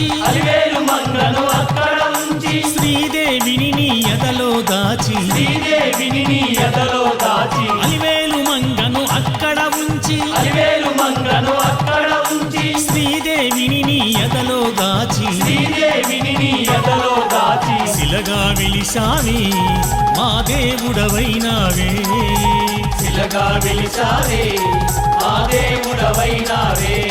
ఉంచి అలివేలు మంగను అక్కడ ఉంచి. శ్రీదేవిని నీ ఎదలో దాచి. శ్రీదేవిని నీ ఎదలో దాచి. అలివేలు మంగను అక్కడ ఉంచి. అలివేలు మంగను అక్కడ ఉంచి. శ్రీదేవిని నీ ఎదలో దాచి. శ్రీదేవిని నీ ఎదలో దాచి. శిలగా విలిసావే మా దేవుడవైనావే. శిలగా విలిచావే ఆ దేవుడవైనావే.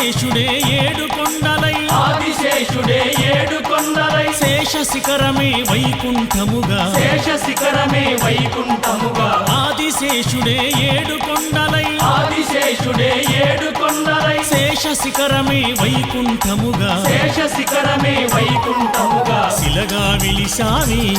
ఆదిశేషుడే ఏడు కొండలై. ఆదిశేషుడే ఏడు కొండలై. శేష శిఖరమే వైకుంఠముగా. శేష శిఖరమే వైకుంఠముగా. ఆదిశేషుడే ఏడు కొండలై. ఆదిశేషుడే ఏడు కొండలై. శేష శిఖరమే వైకుంఠముగా. శేష శిఖరమే వైకుంఠముగా. శిలగా విలిసావే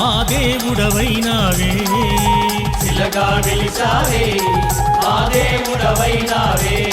మా దేవుడవైనావే. శిలగా విలిచావే ఆ దేవుడవైనావే.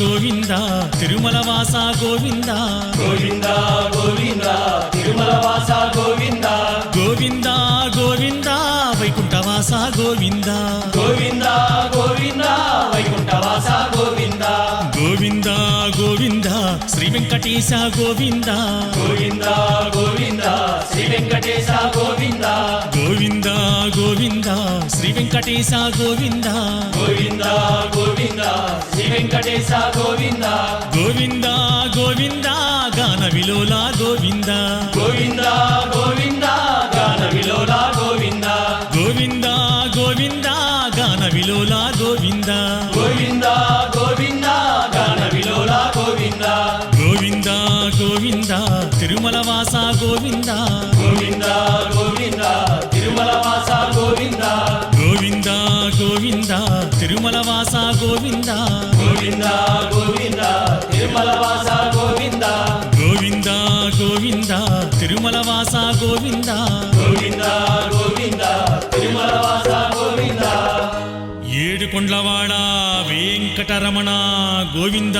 గోవింద తిరుమల వాస గోవింద. గోవింద గోవింద తిరుమల వాస గోవింద. గోవింద గోవింద వైకుంఠవాస గోవింద. గోవింద గోవింద వైకుంఠ వాస గోవింద. గోవింద గోవింద శ్రీ వెంకటేశ గోవింద. గోవింద గోవింద శ్రీ వెంకటేశ గోవింద. గోవింద గోవింద శ్రీ వెంకటేశ గోవింద. గోవింద వెంకటేశ గోవింద. గోవింద గోవింద గాన విలోల గోవింద. గోవింద గోవింద గాన విలోల గోవింద. గోవింద గోవింద గాన విలోల గోవింద. గోవింద గోవింద గాన విలోల గోవింద. గోవింద గోవింద తిరుమల వాస గోవింద. గోవింద గోవింద తిరుమల వాస గోవింద. గోవింద గోవింద తిరుమల వాస గోవింద. గోవింద గోవింద తిరుమల వాస గోవింద. గోవింద గోవింద తిరుమల వాస గోవింద. గోవింద గోవింద తిరుమల వాస గోవింద. ఏడు కొండ్లవాడ వెంకటరమణ గోవింద గోవింద.